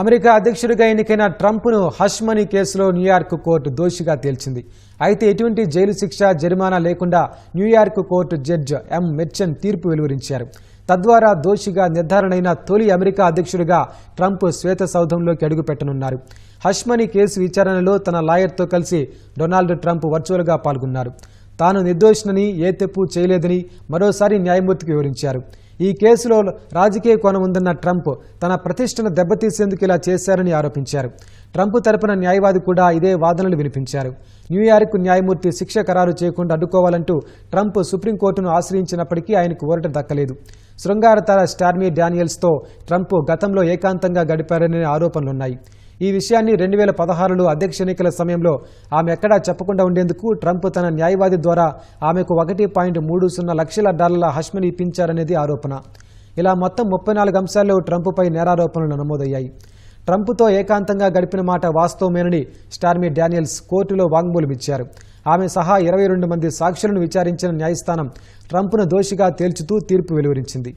America అధ్యక్షుడిగా ఎన్నికైన ట్రంప్ను హష్మనీ కేసులో న్యూయార్క్ కోర్టు దోషిగా తేల్చింది. అయితే ఎటువంటి జైలు శిక్ష జరిమానా లేకుండా New York court judge M. Merchan తీర్పు వెలువరించారు. తద్వారా దోషిగా నిర్ధారణైన తొలి అమెరికా అధ్యక్షుడిగా ట్రంప్ శ్వేత సౌధంలోకి అడుగుపెట్టనున్నారు. హష్మని కేసు విచారణలో తన లాయర్తో కలిసి డొనాల్డ్ ట్రంప్ వర్చువల్గా పాల్గొన్నారు. తాను నిర్దోషినని ఏ తప్పు చేయలేదని మరోసారి న్యాయమూర్తికి వివరించారు. ఈ కేసులో రాజకీయ కోణం ఉందన్న ట్రంప్ తన ప్రతిష్టను దెబ్బతీసేందుకు ఇలా చేశారని ఆరోపించారు. ట్రంప్ తరపున న్యాయవాది కూడా ఇదే వాదనలు వినిపించారు. న్యూయార్క్ న్యాయమూర్తి శిక్ష ఖరారు చేయకుండా అడ్డుకోవాలంటూ ట్రంప్ సుప్రీంకోర్టును ఆశ్రయించినప్పటికీ ఆయనకు ఊరట దక్కలేదు. శృంగారతార స్టార్మీ డానియల్స్తో ట్రంప్ గతంలో ఏకాంతంగా గడిపారనే ఆరోపణలున్నాయి. ఈ విషయాన్ని రెండు వేల పదహారులో అధ్యక్ష ఎన్నికల సమయంలో ఆమె ఎక్కడా చెప్పకుండా ఉండేందుకు ట్రంప్ తన న్యాయవాది ద్వారా ఆమెకు ఒకటి పాయింట్ మూడు సున్నా లక్షల డాలర్ల హష్మని ఇప్పించారనేది ఆరోపణ. ఇలా మొత్తం ముప్పై నాలుగు అంశాల్లో ట్రంప్పై నేరారోపణలు నమోదయ్యాయి. ట్రంప్తో ఏకాంతంగా గడిపిన మాట వాస్తవమేనని స్టార్మీ డానియల్స్ కోర్టులో వాంగ్మూలమిచ్చారు ఆమె సహా ఇరవై రెండు మంది సాక్షులను విచారించిన న్యాయస్థానం ట్రంప్ను దోషిగా తేల్చుతూ తీర్పు వెలువరించింది.